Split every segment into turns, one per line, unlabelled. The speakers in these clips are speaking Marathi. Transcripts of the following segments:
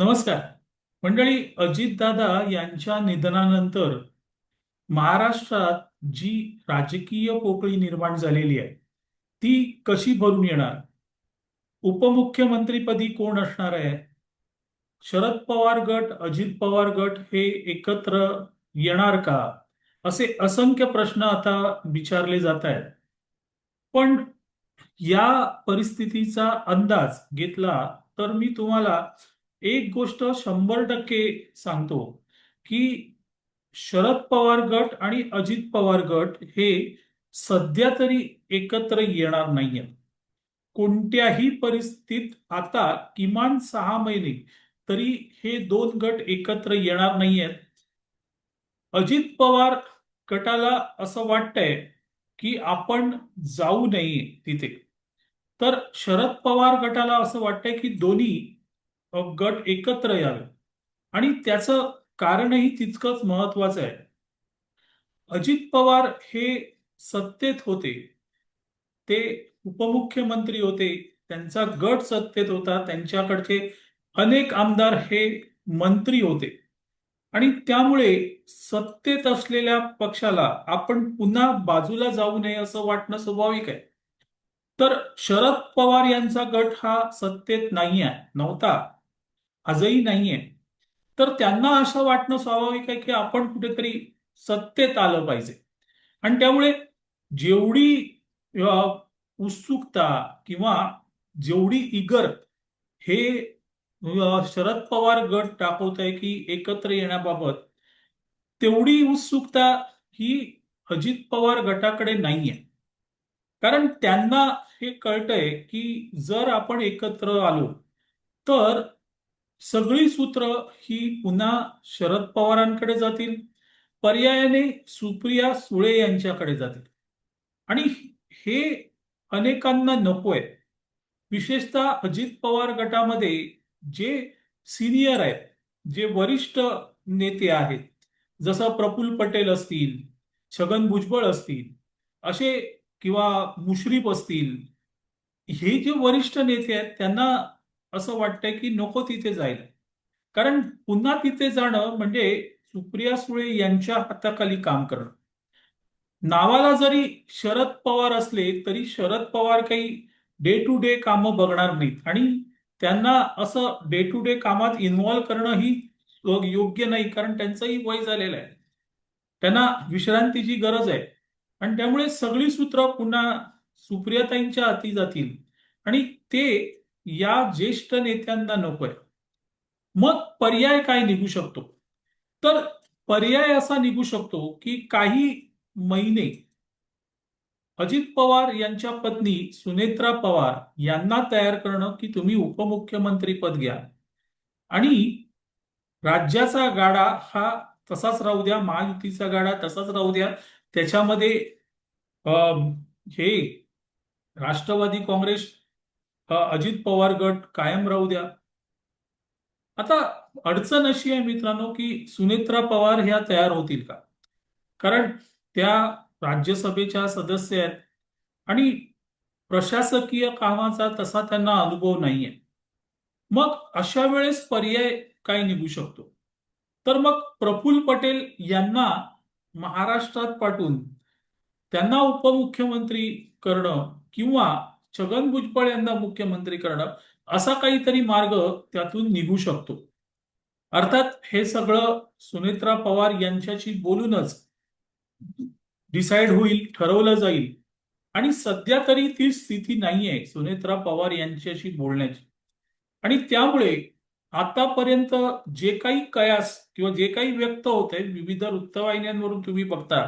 नमस्कार. मंडळी अजितदादा यांच्या निधनानंतर महाराष्ट्रात जी राजकीय पोकळी निर्माण झालेली आहे ती कशी भरून येणार? उपमुख्यमंत्रीपदी कोण असणार आहे? शरद पवार गट अजित पवार गट हे एकत्र येणार का? असे असंख्य प्रश्न आता विचारले जात आहेत. पण या परिस्थितीचा अंदाज घेतला तर मी तुम्हाला एक गोष्ट शंभर टक्के सांगतो की शरद पवार गट आणि अजित पवार गट हे सध्या तरी एकत्र येणार नाहीये कोणत्याही परिस्थितीत आता किमान सहा महिने तरी हे दोन गट एकत्र येणार नाहीयेत. अजित पवार गटाला असं वाटतंय की आपण जाऊ नये तिथे. तर शरद पवार गटाला असं वाटतंय की दोन्ही गट एकत्र यावे. आणि त्याचं कारणही तितकंच महत्वाचं आहे. अजित पवार हे सत्तेत होते. ते उपमुख्यमंत्री होते. त्यांचा गट सत्तेत होता. त्यांच्याकडचे अनेक आमदार हे मंत्री होते. आणि त्यामुळे सत्तेत असलेल्या पक्षाला आपण पुन्हा बाजूला जाऊ नये असं वाटणं स्वाभाविक आहे. तर शरद पवार यांचा गट हा सत्तेत नाही आहे नव्हता. आजही नाहीये. तर त्यांना असं वाटणं स्वाभाविक आहे की आपण कुठेतरी सत्तेत आलं पाहिजे. आणि त्यामुळे जेवढी उत्सुकता किंवा जेवढी इगर हे शरद पवार गट दाखवत आहे की एकत्र येण्याबाबत तेवढी उत्सुकता ही अजित पवार गटाकडे नाहीये. कारण त्यांना हे कळतंय की जर आपण एकत्र आलो तर सगळी सूत्र ही पुन्हा शरद पवारांकडे जातील पर्यायाने सुप्रिया सुळे यांच्याकडे जातील. आणि हे अनेकांना नकोय. विशेषतः अजित पवार गटामध्ये जे सिनियर आहेत जे वरिष्ठ नेते आहेत जसं प्रफुल्ल पटेल असतील छगन भुजबळ असतील असे किंवा मुश्रीफ असतील हे जे वरिष्ठ नेते आहेत त्यांना असं वाटतंय की नको तिथे जायला कारण पुन्हा तिथे जाणं म्हणजे सुप्रिया सुळे यांच्या हाताखाली काम करणं. नावाला जरी शरद पवार असले तरी शरद पवार काही डे टू डे कामं बघणार नाहीत. आणि त्यांना असं डे टू डे कामात इन्व्हॉल्व्ह करणं ही योग्य नाही कारण त्यांचंही वय झालेलं आहे. त्यांना विश्रांतीची गरज आहे. आणि त्यामुळे सगळी सूत्र पुन्हा सुप्रियाताईंच्या हाती जातील. आणि ते या ज्येष्ठ नेत्यांना नकोय मग पर्याय काय निघू शकतो? तर पर्याय असा निघू शकतो की काही महिने अजित पवार यांच्या पत्नी सुनेत्रा पवार यांना तयार करणं की तुम्ही उपमुख्यमंत्री पद घ्या. आणि राज्याचा गाडा हा तसाच राहू द्या महायुतीचा गाडा तसाच राहू द्या. त्याच्यामध्ये अं, हे राष्ट्रवादी काँग्रेस अजित पवार गट कायम राहू द्या. आता अडचण अशी आहे मित्रांनो की सुनेत्रा पवार ह्या तयार होतील का? कारण त्या राज्यसभेच्या सदस्य आहेत आणि प्रशासकीय कामाचा तसा त्यांना अनुभव नाहीये. मग अशा वेळेस पर्याय काय निघू शकतो? तर मग प्रफुल्ल पटेल यांना महाराष्ट्रात पाठवून त्यांना उपमुख्यमंत्री करणं किंवा छगन भुजबळ यांना मुख्यमंत्री करणं असा काहीतरी मार्ग त्यातून निघू शकतो. अर्थात हे सगळं सुनेत्रा पवार यांच्याशी बोलूनच डिसाईड होईल ठरवलं जाईल. आणि सध्या तरी ती स्थिती नाहीये सुनेत्रा पवार यांच्याशी बोलण्याची. आणि त्यामुळे आतापर्यंत जे काही कयास किंवा जे काही व्यक्त होत आहे विविध वृत्तवाहिन्यांवरून तुम्ही बघता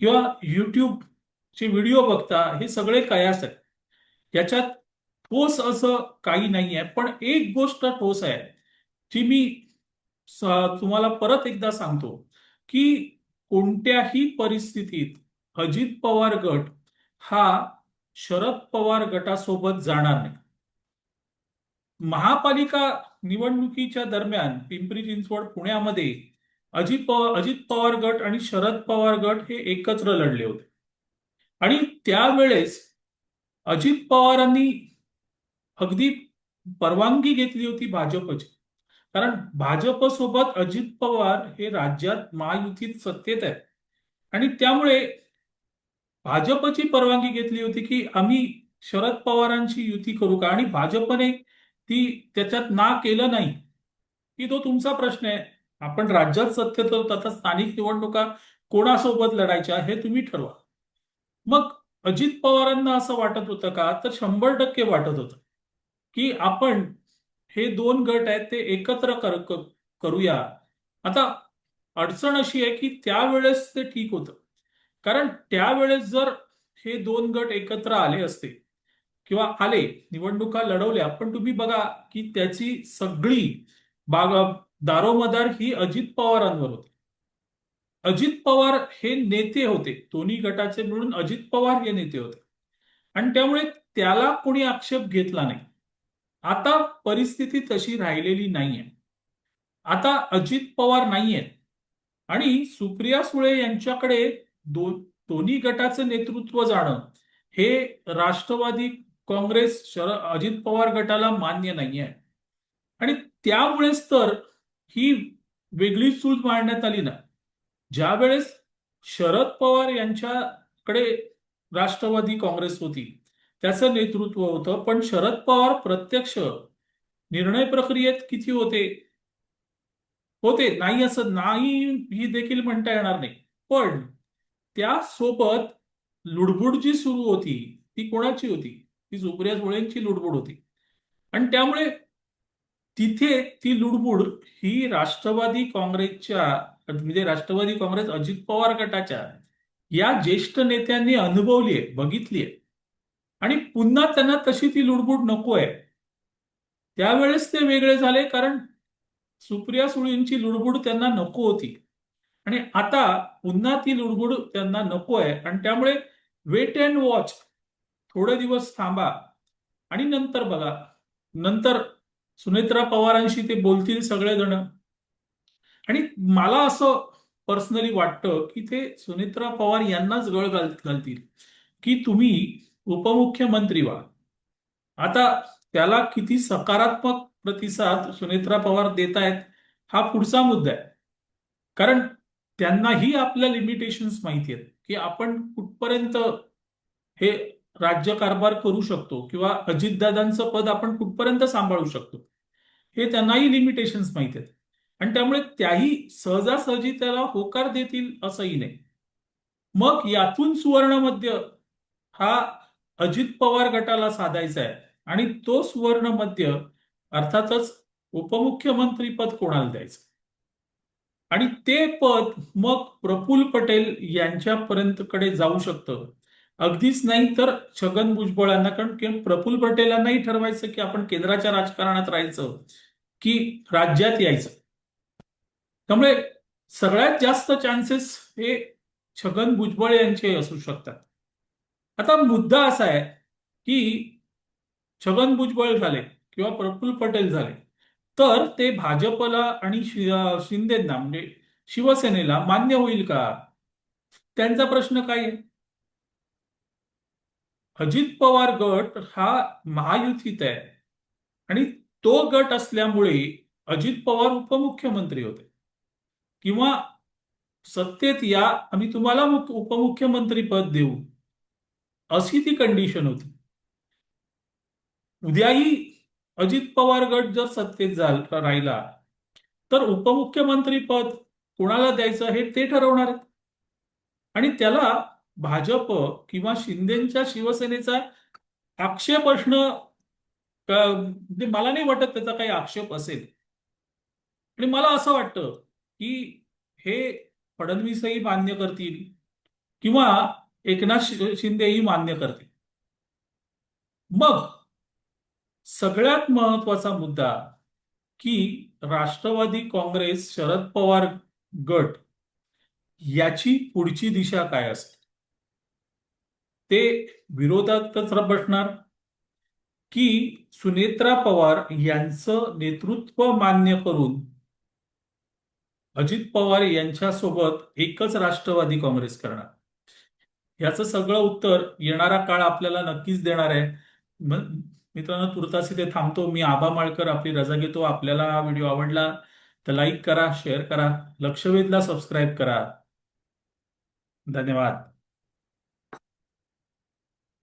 किंवा युट्यूबचे व्हिडिओ बघता हे सगळे कयास आहेत. याच्यात ठोस असं काही नाही आहे पण एक गोष्ट ठोस आहे जी मी तुम्हाला परत एकदा सांगतो की कोणत्याही परिस्थितीत अजित पवार गट हा शरद पवार गटासोबत जाणार नाही. महापालिका निवडणुकीच्या दरम्यान पिंपरी चिंचवड पुण्यामध्ये अजित पवार अजित पवार गट आणि शरद पवार गट हे एकत्र लढले होते. आणि त्यावेळेस अजित पवारांनी अगदी परवानगी घेतली होती भाजपची. कारण भाजप सोबत अजित पवार हे राज्यात महायुतीत सत्तेत आहेत. आणि त्यामुळे भाजपची परवानगी घेतली होती की आम्ही शरद पवारांची युती करू का? आणि भाजपने ती त्याच्यात ना केलं नाही. की तो तुमचा प्रश्न आहे. आपण राज्यात सत्तेत आहोत आता स्थानिक निवडणुका कोणासोबत लढायच्या हे तुम्ही ठरवा. मग अजित पवारांना असं वाटत होतं का? तर शंभर टक्के वाटत होतं. की आपण हे दोन गट आहेत ते एकत्र कर करूया. आता अडचण अशी आहे की त्यावेळेस ते ठीक होतं. कारण त्यावेळेस जर हे दोन गट एकत्र आले असते किंवा आले निवडणुका लढवल्या पण तुम्ही बघा की त्याची सगळी बाग दारोमदार ही अजित पवारांवर होती. अजित पवार हे नेते होते. दोन्ही गटाचे मिळून अजित पवार हे नेते होते. आणि त्यामुळे त्याला कोणी आक्षेप घेतला नाही. आता परिस्थिती तशी राहिलेली नाहीये. आता अजित पवार नाहीये. आणि सुप्रिया सुळे यांच्याकडे दोन दोन्ही गटाचं नेतृत्व जाणं हे राष्ट्रवादी काँग्रेस शरद अजित पवार गटाला मान्य नाहीये. आणि त्यामुळेच तर ही वेगळी सूज मांडण्यात आली ना. ज्या वेळेस शरद पवार यांच्याकडे राष्ट्रवादी काँग्रेस होती त्याचं नेतृत्व होतं. पण शरद पवार प्रत्यक्ष निर्णय प्रक्रियेत किती होते? होते? नाही असं नाही ही देखील म्हणता येणार नाही. पण त्यासोबत लुडबुड जी सुरू होती. ती कोणाची होती? ती सुप्रिया सुळेंची लुडबुड होती. आणि त्यामुळे तिथे ती लुडबुड ही राष्ट्रवादी काँग्रेसच्या म्हणजे राष्ट्रवादी काँग्रेस अजित पवार गटाच्या या ज्येष्ठ नेत्यांनी अनुभवली आहे बघितली आहे. आणि पुन्हा त्यांना तशी ती लुडबुड नको आहे. त्यावेळेस ते वेगळे झाले कारण सुप्रिया सुळींची लुडबुड त्यांना नको होती. आणि आता पुन्हा ती लुडबुड त्यांना नको आहे. आणि त्यामुळे वेट अँड वॉच थोडे दिवस थांबा. आणि नंतर बघा. नंतर सुनेत्रा पवारांशी ते बोलतील सगळेजण. आणि मला असं पर्सनली वाटतं की ते सुनेत्रा पवार यांनाच गळ घाल घालतील. की तुम्ही उपमुख्यमंत्री व्हा. आता त्याला किती सकारात्मक प्रतिसाद सुनेत्रा पवार देत आहेत हा पुढचा मुद्दा आहे. कारण त्यांनाही आपल्या लिमिटेशन्स माहिती आहेत की आपण कुठपर्यंत हे राज्यकारभार करू शकतो किंवा अजितदादांचं पद आपण कुठपर्यंत सांभाळू शकतो हे त्यांनाही लिमिटेशन्स माहिती आहेत. आणि त्यामुळे त्याही सहजासहजी त्याला होकार देतील असंही नाही. मग यातून सुवर्णमध्य हा अजित पवार गटाला साधायचा आहे. आणि तो सुवर्णमध्य अर्थातच उपमुख्यमंत्री पद कोणाला द्यायचं? आणि ते पद मग प्रफुल पटेल यांच्यापर्यंत कडे जाऊ शकतं. अगदीच नाही तर छगन भुजबळांना कारण की प्रफुल्ल पटेलांनाही ठरवायचं की आपण केंद्राच्या राजकारणात राहायचं की राज्यात यायचं. त्यामुळे सगळ्यात जास्त चान्सेस हे छगन भुजबळ यांचे असू शकतात. आता मुद्दा असा आहे की छगन भुजबळ झाले किंवा प्रफुल्ल पटेल झाले तर ते भाजपला आणि शिंदेना म्हणजे शिवसेनेला मान्य होईल का? त्यांचा प्रश्न काय आहे? अजित पवार गट हा महायुतीत आहे आणि तो गट असल्यामुळे अजित पवार उपमुख्यमंत्री होते. किंवा सत्तेत या आम्ही तुम्हाला उपमुख्यमंत्री पद देऊ. अशी ती कंडिशन होती. उद्याही अजित पवार गट जर सत्तेत राहिला तर उपमुख्यमंत्री पद कोणाला द्यायचं हे ते ठरवणार. आणि त्याला भाजप किंवा शिंदेच्या शिवसेनेचा आक्षेप असणं म्हणजे मला नाही वाटत त्याचा काही आक्षेप असेल. आणि मला असं वाटतं की हे फडणवीसही मान्य करतील किंवा एकनाथ शिंदेही मान्य करतील. मग सगळ्यात महत्त्वाचा मुद्दा की राष्ट्रवादी काँग्रेस शरद पवार गट याची पुढची दिशा काय असते? ते विरोधातच बसणार की सुनेत्रा पवार यांचं नेतृत्व मान्य करून अजित पवार यांच्यासोबत एकच राष्ट्रवादी काँग्रेस करणार. याचं सगळं उत्तर येणारा काळ आपल्याला नक्कीच देणार आहे. मित्रांनो तुर्तास इथे थांबतो. मी आबा माळकर आपली रजा घेतो. आपल्याला हा व्हिडिओ आवडला तर लाईक करा शेअर करा. लक्षवेधला सबस्क्राईब करा. धन्यवाद.